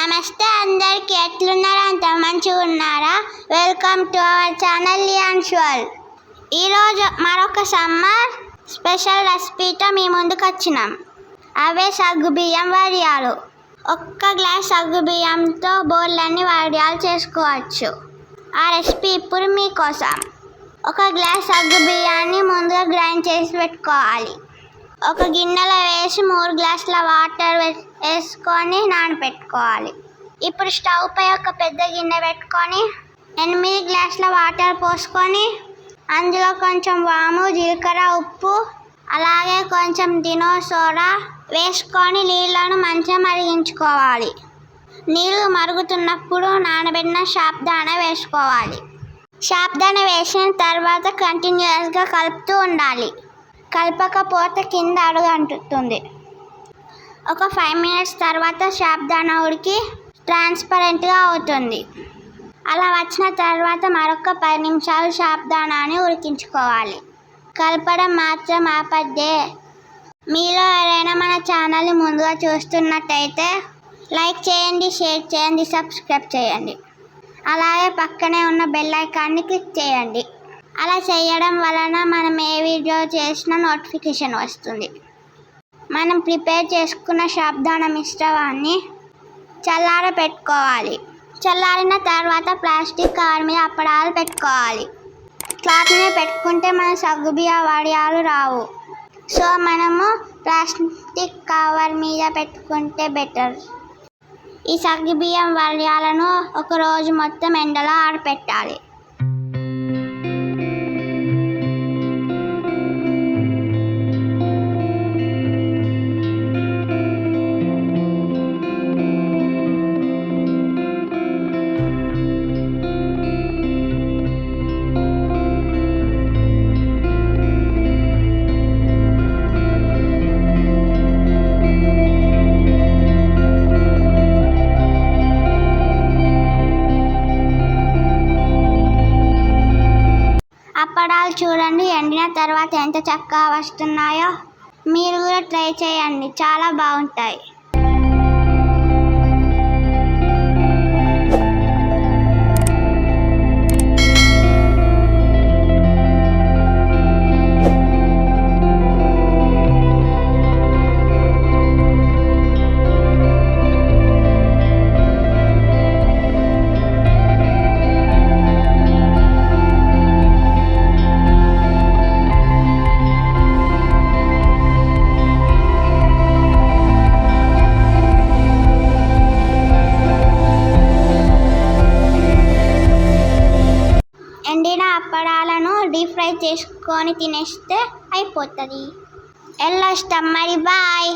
నమస్తే అందరికి ఎట్లున్నారా? అంత మంచిగా ఉన్నారా? వెల్కమ్ టు అవర్ ఛానల్ లియాన్స్ వరల్డ్. ఈరోజు మరొక సమ్మర్ స్పెషల్ రెసిపీతో మీ ముందుకు వచ్చినాం. అవే సగ్గు బియ్యం వడియాలు. ఒక్క గ్లాస్ సగ్గు బియ్యంతో బోర్లన్నీ వడియాలు చేసుకోవచ్చు. ఆ రెసిపీ ఇప్పుడు మీకోసం. ఒక గ్లాస్ సగ్గు బియ్యాన్ని ముందుగా గ్రైండ్ చేసి పెట్టుకోవాలి. ఒక గిన్నెలో వేసి మూడు గ్లాసుల వాటర్ వే- వేసుకొని నానబెట్టుకోవాలి ఇప్పుడు స్టవ్ పై ఒక పెద్ద గిన్నె పెట్టుకొని ఎనిమిది గ్లాసుల వాటర్ పోసుకొని అందులో కొంచెం వాము జీలకర్ర ఉప్పు అలాగే కొంచెం దినో సోడా వేసుకొని నీళ్ళను మంచిగా మరిగించుకోవాలి. నీళ్ళు మరుగుతున్నప్పుడు నానబెట్టిన షాప్దాన వేసుకోవాలి. షాప్దాన వేసిన తర్వాత కంటిన్యూస్గా కలుపుతూ ఉండాలి. కలపకపోతే కింద అడుగు అంటుతుంది. ఒక ఫైవ్ మినిట్స్ తర్వాత షాప్దాన ఉడికి ట్రాన్స్పరెంట్గా అవుతుంది. అలా వచ్చిన తర్వాత మరొక పది నిమిషాలు శాబ్దానాన్ని ఉడికించుకోవాలి. కలపడం మాత్రం ఆపద్దే. మీలో ఎవరైనా మన ఛానల్ని ముందుగా చూస్తున్నట్టయితే లైక్ చేయండి షేర్ చేయండి సబ్స్క్రైబ్ చేయండి. అలాగే పక్కనే ఉన్న బెల్ ఐకాన్ని క్లిక్ చేయండి. అలా చేయడం వలన మనం ఏ వీడియో చేసినా నోటిఫికేషన్ వస్తుంది. మనం ప్రిపేర్ చేసుకున్న శబ్దాన మిశ్రమాన్ని చల్లార పెట్టుకోవాలి. చల్లారిన తర్వాత ప్లాస్టిక్ కవర్ మీద అప్పడాలు పెట్టుకోవాలి. క్లాత్ మీద పెట్టుకుంటే మన సగ్గుబియ్య వడియాలు రావు. సో మనము ప్లాస్టిక్ కవర్ మీద పెట్టుకుంటే బెటర్. ఈ సగ్గుబియ్యం వడియాలను ఒక రోజు మొత్తం ఎండలో ఆడపెట్టాలి అప్పడాలు చూడండి. ఎండిన తర్వాత ఎంత చక్కగా వస్తున్నాయో మీరు కూడా ట్రై చేయండి. చాలా బాగుంటాయి. అప్పడాలను డీప్ ఫ్రై చేసుకొని తినేస్తే అయిపోతుంది. వెళ్ళొస్తాం మరి బాయ్.